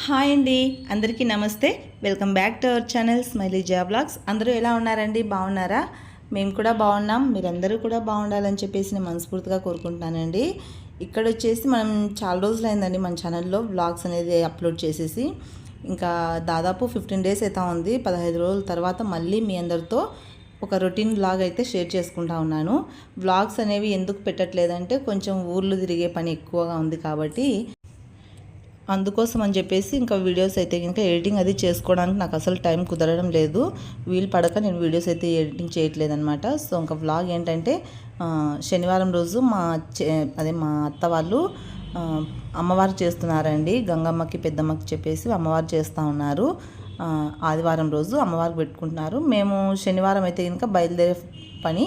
Hi అండి. అందరికీ నమస్తే. Welcome back to our channel smiley job blogs. అందరూ ఎలా ఉన్నారండి? బాగున్నారా? మేము కూడా బాగున్నాం. మీరందరూ కూడా బాగుండాలని చెప్పేసి నేను మనస్ఫూర్తిగా కోరుకుంటున్నానండి. ఇక్కడ వచ్చేసి మనం చాలా రోజులు అయిందండి మన ఛానల్లో బ్లాగ్స్ అనేది అప్లోడ్ చేసేసి. ఇంకా దాదాపు ఫిఫ్టీన్ డేస్ అయితే ఉంది. పదహైదు రోజుల తర్వాత మళ్ళీ మీ అందరితో ఒక రొటీన్ బ్లాగ్ అయితే షేర్ చేసుకుంటా ఉన్నాను. బ్లాగ్స్ అనేవి ఎందుకు పెట్టట్లేదంటే కొంచెం ఊర్లు తిరిగే పని ఎక్కువగా ఉంది కాబట్టి. అందుకోసం అని చెప్పేసి ఇంకా వీడియోస్ అయితే ఇంకా ఎడిటింగ్ అది చేసుకోవడానికి నాకు అసలు టైం కుదరడం లేదు. వీలు పడక నేను వీడియోస్ అయితే ఎడిటింగ్ చేయట్లేదు అనమాట సో ఇంకా వ్లాగ్ ఏంటంటే శనివారం రోజు మా అదే మా అత్త వాళ్ళు అమ్మవారు చేస్తున్నారండి. గంగమ్మకి పెద్దమ్మకి చెప్పేసి అమ్మవారు చేస్తూ ఉన్నారు. ఆదివారం రోజు అమ్మవారికి పెట్టుకుంటున్నారు. మేము శనివారం అయితే కనుక బయలుదేరే పని.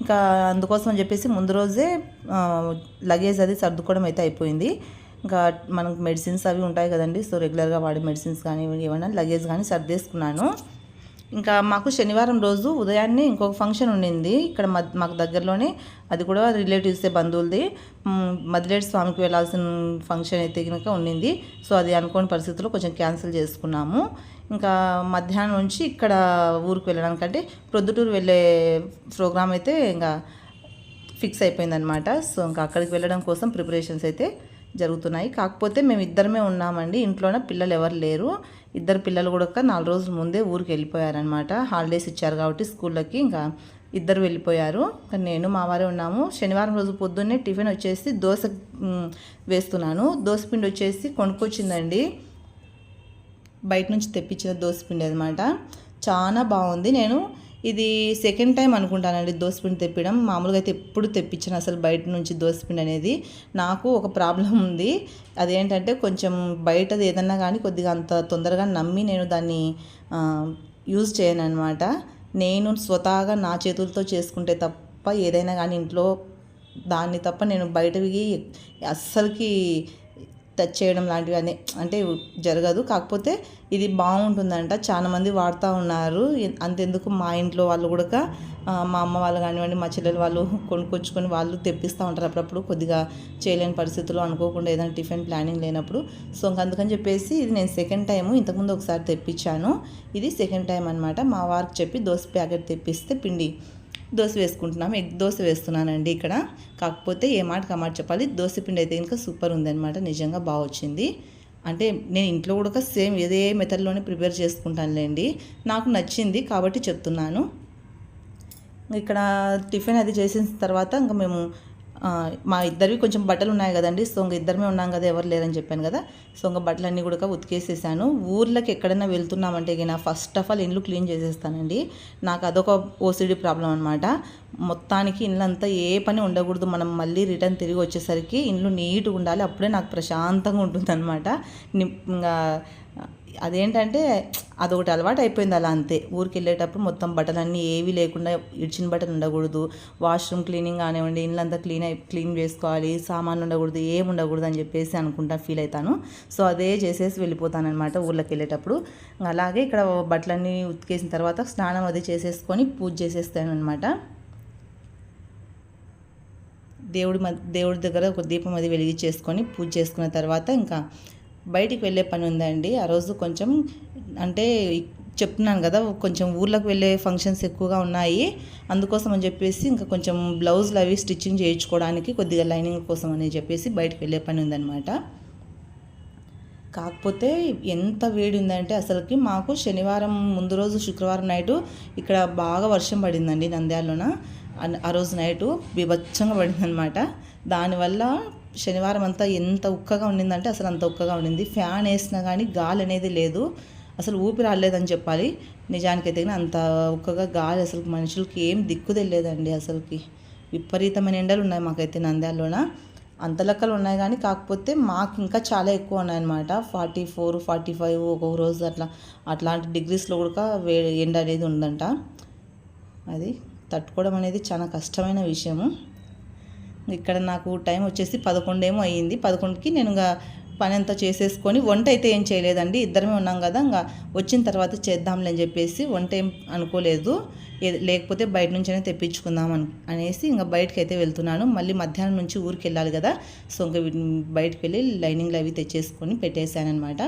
ఇంకా అందుకోసం అని చెప్పేసి ముందు రోజే లగేజ్ అది సర్దుకోవడం అయితే అయిపోయింది. ఇంకా మనకు మెడిసిన్స్ అవి ఉంటాయి కదండి. సో రెగ్యులర్గా వాడే మెడిసిన్స్ కానీ ఏమైనా లగేజ్ కానీ సర్దేసుకున్నాను. ఇంకా మాకు శనివారం రోజు ఉదయాన్నే ఇంకొక ఫంక్షన్ ఉండింది. ఇక్కడ మాకు దగ్గరలోనే అది కూడా రిలేటివ్సే బంధువులది. మదిలేటి స్వామికి వెళ్ళాల్సిన ఫంక్షన్ అయితే కనుక ఉండింది. సో అది అనుకోని పరిస్థితుల్లో కొంచెం క్యాన్సిల్ చేసుకున్నాము. ఇంకా మధ్యాహ్నం నుంచి ఇక్కడ ఊరికి వెళ్ళడానికంటే ప్రొద్దుటూరు వెళ్ళే ప్రోగ్రామ్ అయితే ఇంకా ఫిక్స్ అయిపోయిందనమాట సో ఇంకా అక్కడికి వెళ్ళడం కోసం ప్రిపరేషన్స్ అయితే జరుగుతున్నాయి. కాకపోతే మేము ఇద్దరమే ఉన్నామండి. ఇంట్లోనే పిల్లలు ఎవరు లేరు. ఇద్దరు పిల్లలు కూడా ఒక నాలుగు రోజుల ముందే ఊరికి వెళ్ళిపోయారనమాట హాలిడేస్ ఇచ్చారు కాబట్టి స్కూళ్ళకి ఇంకా ఇద్దరు వెళ్ళిపోయారు. నేను మా వారే ఉన్నాము. శనివారం రోజు పొద్దున్నే టిఫిన్ వచ్చేసి దోశ వేస్తున్నాను. దోశ పిండి వచ్చేసి కొనుక్కొచ్చిందండి. బయట నుంచి తెప్పించిన దోసపిండి అనమాట చాలా బాగుంది. నేను ఇది సెకండ్ టైం అనుకుంటానండి దోసపిండి తెప్పడం మామూలుగా అయితే ఎప్పుడు తెప్పించాను. అసలు బయట నుంచి దోసపిండి అనేది నాకు ఒక ప్రాబ్లం ఉంది. అదేంటంటే కొంచెం బయటది ఏదన్నా కానీ కొద్దిగా అంత తొందరగా నమ్మి నేను దాన్ని యూజ్ చేయను అనమాట నేను స్వతహాగా నా చేతులతో చేసుకుంటే తప్ప ఏదైనా కానీ ఇంట్లో దాన్ని తప్ప నేను బయటవి అస్సలకి టచ్ చేయడం లాంటివి అనే అంటే జరగదు. కాకపోతే ఇది బాగుంటుందంట. చాలామంది వాడుతూ ఉన్నారు. అంతెందుకు మా ఇంట్లో వాళ్ళు కూడా మా అమ్మ వాళ్ళు కానివ్వండి మా చెల్లెలు వాళ్ళు కొనుక్కొచ్చుకొని వాళ్ళు తెప్పిస్తూ ఉంటారు అప్పుడప్పుడు. కొద్దిగా చేయలేని పరిస్థితుల్లో అనుకోకుండా ఏదైనా టిఫిన్ ప్లానింగ్ లేనప్పుడు. సో అందుకని చెప్పేసి ఇది నేను సెకండ్ టైము ఇంతకుముందు ఒకసారి తెప్పించాను. ఇది సెకండ్ టైం అనమాట మా వారికి చెప్పి దోశ ప్యాకెట్ తెప్పిస్తే పిండి దోశ వేసుకుంటున్నాము ఎగ్ దోశ వేస్తున్నానండి ఇక్కడ. కాకపోతే ఏ మాటకి ఆ మాట చెప్పాలి. దోశ పిండి అయితే ఇంకా సూపర్ ఉందన్నమాట. నిజంగా బాగా వచ్చింది. అంటే నేను ఇంట్లో కూడా సేమ్ ఇదే మెథడ్లోనే ప్రిపేర్ చేసుకుంటానులేండి. నాకు నచ్చింది కాబట్టి చెప్తున్నాను. ఇక్కడ టిఫిన్ అది చేసిన తర్వాత ఇంకా మేము మా ఇద్దరివి కొంచెం బట్టలు ఉన్నాయి కదండి సో ఇంకా ఇద్దరమే ఉన్నాం కదా ఎవరు లేరని చెప్పాను కదా. సో ఇంకా బట్టలన్నీ కూడా ఉతికేసేసాను. ఊర్లోకి ఎక్కడైనా వెళ్తున్నామంటే నా ఫస్ట్ ఆఫ్ ఆల్ ఇండ్లు క్లీన్ చేసేస్తానండి. నాకు అదొక ఓసిడి ప్రాబ్లం అనమాట మొత్తానికి ఇండ్లంతా ఏ పని ఉండకూడదు మనం మళ్ళీ రిటర్న్ తిరిగి వచ్చేసరికి ఇండ్లు నీట్గా ఉండాలి అప్పుడే నాకు ప్రశాంతంగా ఉంటుంది అనమాట ఇంకా అదేంటంటే అదొకటి అలవాటు అయిపోయింది అలా అంతే. ఊరికి వెళ్ళేటప్పుడు మొత్తం బట్టలన్నీ ఏవి లేకుండా ఇడిచిన బట్టలు ఉండకూడదు. వాష్రూమ్ క్లీనింగ్ కానివ్వండి ఇల్లంతా క్లీన్ అయి క్లీన్ చేసుకోవాలి సామాన్లు ఉండకూడదు ఏం ఉండకూడదు అని చెప్పేసి అనుకుంటా ఫీల్ అవుతాను. సో అదే చేసేసి వెళ్ళిపోతానమాట ఊళ్ళకి ఊర్లోకి వెళ్ళేటప్పుడు అలాగే ఇక్కడ బట్టలన్నీ ఉతికేసిన తర్వాత స్నానం అది చేసేసుకొని పూజ చేసేస్తాను అనమాట దేవుడి మ దేవుడి దగ్గర ఒక దీపం అది వెలిగించేసుకొని పూజ చేసుకున్న తర్వాత ఇంకా బయటికి వెళ్ళే పని ఉందండి. ఆ రోజు కొంచెం అంటే చెప్తున్నాను కదా కొంచెం ఊర్లోకి వెళ్ళే ఫంక్షన్స్ ఎక్కువగా ఉన్నాయి. అందుకోసం అని చెప్పేసి ఇంకా కొంచెం బ్లౌజులు అవి స్టిచ్చింగ్ చేయించుకోవడానికి కొద్దిగా లైనింగ్ కోసం అని చెప్పేసి బయటకు వెళ్ళే పని ఉందన్నమాట. కాకపోతే ఎంత వేడి ఉందంటే అసలుకి మాకు శనివారం ముందు రోజు శుక్రవారం నైటు ఇక్కడ బాగా వర్షం పడిందండి నంద్యాలలోన. ఆ రోజు నైటు బీభత్సంగా పడిందనమాట దానివల్ల శనివారం అంతా ఎంత ఉక్కగా ఉండిందంటే అసలు అంత ఉక్కగా ఉండింది. ఫ్యాన్ వేసినా కానీ గాలి అనేది లేదు. అసలు ఊపిరి రాలేదని చెప్పాలి. నిజానికైతే కానీ అంత ఉక్కగా గాలి అసలు మనుషులకి ఏం దిక్కు తెలియదండి అసలుకి. విపరీతమైన ఎండలు ఉన్నాయి మాకైతే నంద్యాలలోన. అంత లెక్కలు ఉన్నాయి కానీ కాకపోతే మాకు ఇంకా చాలా ఎక్కువ ఉన్నాయన్నమాట. ఫార్టీ ఫోర్ ఫార్టీ ఫైవ్ ఒక్కొక్క రోజు అట్లా అట్లాంటి డిగ్రీస్లో కూడా వే ఎండ అనేది ఉందంట. అది తట్టుకోవడం అనేది చాలా కష్టమైన విషయము. ఇక్కడ నాకు టైం వచ్చేసి పదకొండేమో అయ్యింది. పదకొండుకి నేను ఇంకా పని అంతా చేసేసుకొని వంట అయితే ఏం చేయలేదండి. ఇద్దరమే ఉన్నాం కదా ఇంకా వచ్చిన తర్వాత చేద్దాంలే అని చెప్పేసి వంట ఏం అనుకోలేదు. లేకపోతే బయట నుంచైనా తెప్పించుకుందాం అని అనేసి ఇంకా బయటకు అయితే వెళ్తున్నాను. మళ్ళీ మధ్యాహ్నం నుంచి ఊరికి వెళ్ళాలి కదా సో ఇంకా బయటకు వెళ్ళి లైనింగ్లు అవి తెచ్చేసుకొని పెట్టేశాను అనమాట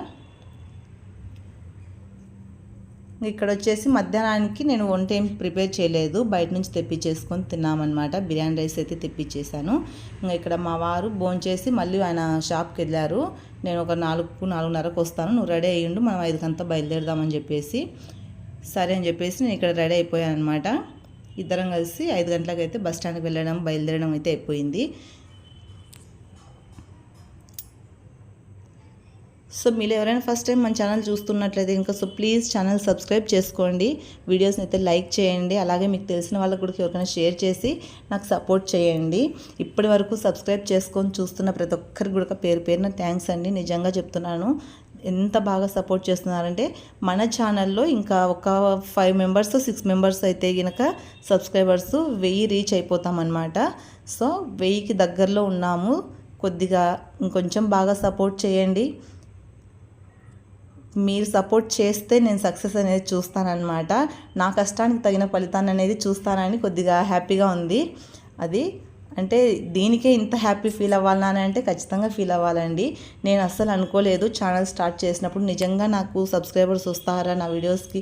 ఇక్కడ వచ్చేసి మధ్యాహ్నానికి నేను వంట ఏం ప్రిపేర్ చేయలేదు. బయట నుంచి తెప్పించేసుకొని తిన్నామన్నమాట. బిర్యానీ రైస్ అయితే తెప్పించేశాను. ఇంకా ఇక్కడ మా వారు భోంచేసి మళ్ళీ ఆయన షాప్కి వెళ్ళారు. నేను ఒక నాలుగు నాలుగున్నరకు వస్తాను. నువ్వు రెడీ అయ్యిండు మనం ఐదుకంతా బయలుదేరదామని చెప్పేసి సరే అని చెప్పేసి నేను ఇక్కడ రెడీ అయిపోయాను అనమాట ఇద్దరం కలిసి ఐదు గంటలకైతే బస్ స్టాండ్కి వెళ్ళడం బయలుదేరడం అయితే అయిపోయింది. సో మీరు ఎవరైనా ఫస్ట్ టైం మన ఛానల్ చూస్తున్నట్లయితే ఇంకా సో ప్లీజ్ ఛానల్ సబ్స్క్రైబ్ చేసుకోండి. వీడియోస్ని అయితే లైక్ చేయండి. అలాగే మీకు తెలిసిన వాళ్ళకు కూడా ఎవరికైనా షేర్ చేసి నాకు సపోర్ట్ చేయండి. ఇప్పటి వరకు సబ్స్క్రైబ్ చేసుకొని చూస్తున్న ప్రతి ఒక్కరికి కూడా పేరు పేరున థ్యాంక్స్ అండి. నిజంగా చెప్తున్నాను. ఎంత బాగా సపోర్ట్ చేస్తున్నారంటే మన ఛానల్లో ఇంకా ఒక ఫైవ్ మెంబర్స్ సిక్స్ మెంబర్స్ అయితే కనుక సబ్స్క్రైబర్స్ వెయ్యి రీచ్ అయిపోతామన్నమాట. సో వెయ్యికి దగ్గరలో ఉన్నాము. కొద్దిగా ఇంకొంచెం బాగా సపోర్ట్ చేయండి. మీరు సపోర్ట్ చేస్తే నేను సక్సెస్ అనేది చూస్తానన్నమాట. నా కష్టానికి తగిన ఫలితాన్ని అనేది చూస్తానని కొద్దిగా హ్యాపీగా ఉంది. అది అంటే దీనికే ఇంత హ్యాపీ ఫీల్ అవ్వాలని అంటే ఖచ్చితంగా ఫీల్ అవ్వాలండి. నేను అస్సలు అనుకోలేదు. ఛానల్ స్టార్ట్ చేసినప్పుడు నిజంగా నాకు సబ్స్క్రైబర్స్ వస్తారా? నా వీడియోస్కి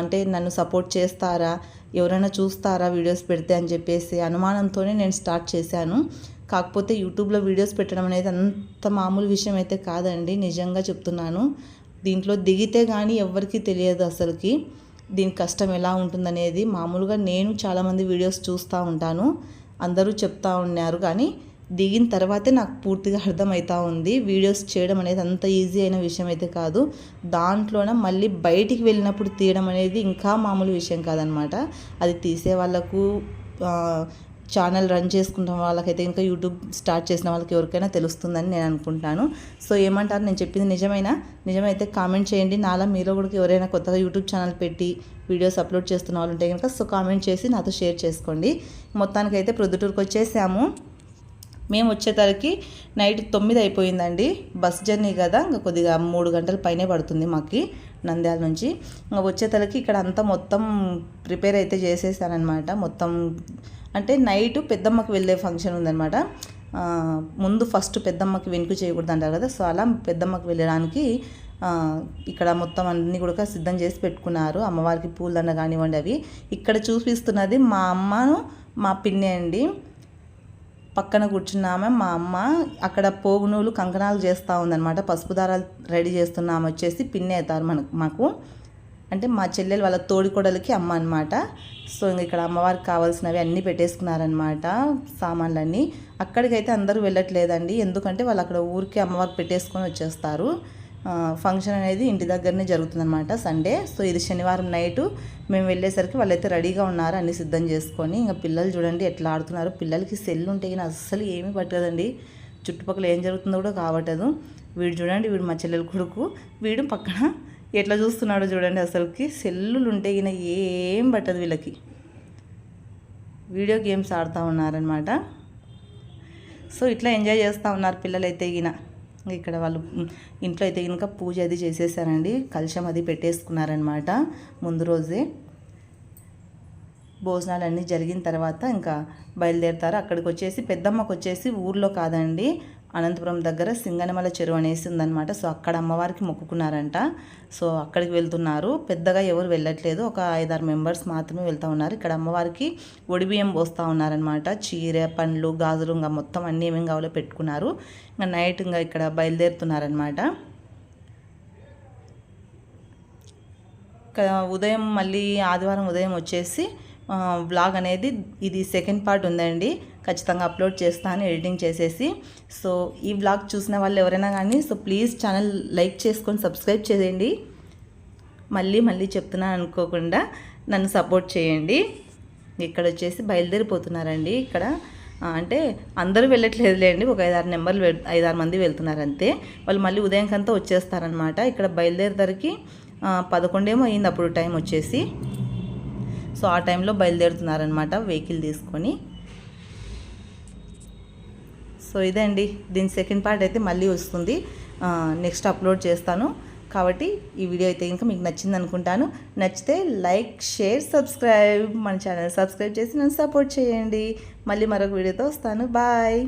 అంటే నన్ను సపోర్ట్ చేస్తారా? ఎవరైనా చూస్తారా వీడియోస్ పెడితే అని చెప్పేసి అనుమానంతోనే నేను స్టార్ట్ చేశాను. కాకపోతే యూట్యూబ్లో వీడియోస్ పెట్టడం అనేది అంత మామూలు విషయం అయితే కాదండి. నిజంగా చెప్తున్నాను. దీంట్లో దిగితే కానీ ఎవరికి తెలియదు అసలుకి. దీని కష్టం ఎలా ఉంటుందనేది మామూలుగా నేను చాలామంది వీడియోస్ చూస్తూ ఉంటాను. అందరూ చెప్తా ఉన్నారు కానీ దిగిన తర్వాతే నాకు పూర్తిగా అర్థమవుతా ఉంది. వీడియోస్ చేయడం అనేది అంత ఈజీ అయిన విషయం అయితే కాదు. దాంట్లోన మళ్ళీ బయటికి వెళ్ళినప్పుడు తీయడం అనేది ఇంకా మామూలు విషయం కాదనమాట. అది తీసే వాళ్ళకు ఛానల్ రన్ చేసుకుంటున్న వాళ్ళకైతే ఇంకా యూట్యూబ్ స్టార్ట్ చేసిన వాళ్ళకి ఎవరికైనా తెలుస్తుందని నేను అనుకుంటాను సో ఏమంటారు? నేను చెప్పింది నిజమైనా? నిజమైతే కామెంట్ చేయండి. నాలా మీలో కూడా ఎవరైనా కొత్తగా యూట్యూబ్ ఛానల్ పెట్టి వీడియోస్ అప్లోడ్ చేస్తున్న వాళ్ళు ఉంటే కనుక సో కామెంట్ చేసి నాతో షేర్ చేసుకోండి. మొత్తానికైతే ప్రొద్దుటూరుకు వచ్చేసాము మేము వచ్చేసరికి నైట్ తొమ్మిది అయిపోయిందండి. బస్ జర్నీ కదా ఇంకా కొద్దిగా మూడు గంటల పైనే పడుతుంది మాకు నంద్యాల నుంచి. ఇంకా వచ్చేసరికి ఇక్కడ అంతా మొత్తం ప్రిపేర్ అయితే చేసేసానమాట మొత్తం అంటే నైట్ పెద్దమ్మకి వెళ్ళే ఫంక్షన్ ఉందన్నమాట. ముందు ఫస్ట్ పెద్దమ్మకి వెనుక చేయకూడదు అంటారు కదా సో అలా పెద్దమ్మకి వెళ్ళడానికి ఇక్కడ మొత్తం అన్నీ కూడా సిద్ధం చేసి పెట్టుకున్నారు. అమ్మవారికి పూలన్న కానివ్వండి అవి. ఇక్కడ చూపిస్తున్నది మా అమ్మను మా పిన్ని అండి. పక్కన కూర్చున్నామే మా అమ్మ అక్కడ పోగునూలు కంకణాలు చేస్తూ ఉందన్నమాట. పసుపు దారాలు రెడీ చేస్తున్నాము వచ్చేసి పిన్ని అవుతారు మనకు మాకు. అంటే మా చెల్లెలు వాళ్ళ తోడికోడలకి అమ్మ అనమాట సో ఇంక ఇక్కడ అమ్మవారికి కావాల్సినవి అన్నీ పెట్టేసుకున్నారనమాట సామాన్లన్నీ. అక్కడికైతే అందరూ వెళ్ళట్లేదండి. ఎందుకంటే వాళ్ళు అక్కడ ఊరికి అమ్మవారికి పెట్టేసుకొని వచ్చేస్తారు. ఫంక్షన్ అనేది ఇంటి దగ్గరనే జరుగుతుందన్నమాట సండే సో ఇది శనివారం నైటు మేము వెళ్ళేసరికి వాళ్ళైతే రెడీగా ఉన్నారు అన్ని సిద్ధం చేసుకొని. ఇంకా పిల్లలు చూడండి ఎట్లా ఆడుతున్నారు. పిల్లలకి సెల్ ఉంటే కానీ అస్సలు ఏమీ పట్టదండి. చుట్టుపక్కల ఏం జరుగుతుందో కూడా కావటదు వీడు చూడండి వీడు మా చెల్లెల కొడుకు. వీడు పక్కన ఎట్లా చూస్తున్నాడో చూడండి అసలుకి. సెల్లులు ఉంటే ఈయన ఏం పట్టదు వీళ్ళకి. వీడియో గేమ్స్ ఆడుతూ ఉన్నారనమాట సో ఇట్లా ఎంజాయ్ చేస్తూ ఉన్నారు పిల్లలైతే ఈయన. ఇక్కడ వాళ్ళు ఇంట్లో అయితే కనుక పూజ అది చేసేసారండి. కలశం అది పెట్టేసుకున్నారనమాట ముందు రోజే. భోజనాలు అన్నీ జరిగిన తర్వాత ఇంకా బయలుదేరుతారు. అక్కడికి వచ్చేసి పెద్దమ్మకు వచ్చేసి ఊర్లో కాదండి. అనంతపురం దగ్గర సింగనమల చెరువు అనేసి ఉందనమాట సో అక్కడ అమ్మవారికి మొక్కుకున్నారంట. సో అక్కడికి వెళ్తున్నారు. పెద్దగా ఎవరు వెళ్ళట్లేదు. ఒక ఐదారు మెంబర్స్ మాత్రమే వెళ్తూ ఉన్నారు. ఇక్కడ అమ్మవారికి ఒడిబియ్యం పోస్తూ ఉన్నారనమాట చీర పండ్లు గాజులు ఇంకా మొత్తం అన్నీ ఏమేమి కావాలో పెట్టుకున్నారు. ఇంకా నైట్ ఇంకా ఇక్కడ బయలుదేరుతున్నారనమాట ఉదయం మళ్ళీ ఆదివారం ఉదయం వచ్చేసి వ్లాగ్ అనేది ఇది సెకండ్ పార్ట్ ఉందండి. ఖచ్చితంగా అప్లోడ్ చేస్తాను ఎడిటింగ్ చేసేసి. సో ఈ వ్లాగ్ చూసిన వాళ్ళు ఎవరైనా కానీ సో ప్లీజ్ ఛానల్ లైక్ చేసుకొని సబ్స్క్రైబ్ చేయండి. మళ్ళీ మళ్ళీ చెప్తున్నాను అనుకోకుండా నన్ను సపోర్ట్ చేయండి. ఇక్కడ వచ్చేసి బయలుదేరిపోతున్నారండి ఇక్కడ. అంటే అందరూ వెళ్ళట్లేదులేండి ఒక ఐదారు నెంబర్లు ఐదారు మంది వెళ్తున్నారు అంతే. వాళ్ళు మళ్ళీ ఉదయం కంతా వచ్చేస్తారనమాట ఇక్కడ బయలుదేరేసరికి పదకొండేమో అయింది అప్పుడు టైం వచ్చేసి. సో ఆ టైంలో బయలుదేరుతున్నారనమాట వెహికల్ తీసుకొని. సో ఇదే అండి దీని సెకండ్ పార్ట్ అయితే మళ్ళీ వస్తుంది. నెక్స్ట్ అప్లోడ్ చేస్తాను. కాబట్టి ఈ వీడియో అయితే ఇంకా మీకు నచ్చింది అనుకుంటాను. నచ్చితే లైక్ షేర్ సబ్స్క్రైబ్. మన ఛానల్ సబ్స్క్రైబ్ చేసి నన్ను సపోర్ట్ చేయండి. మళ్ళీ మరొక వీడియోతో వస్తాను. బాయ్.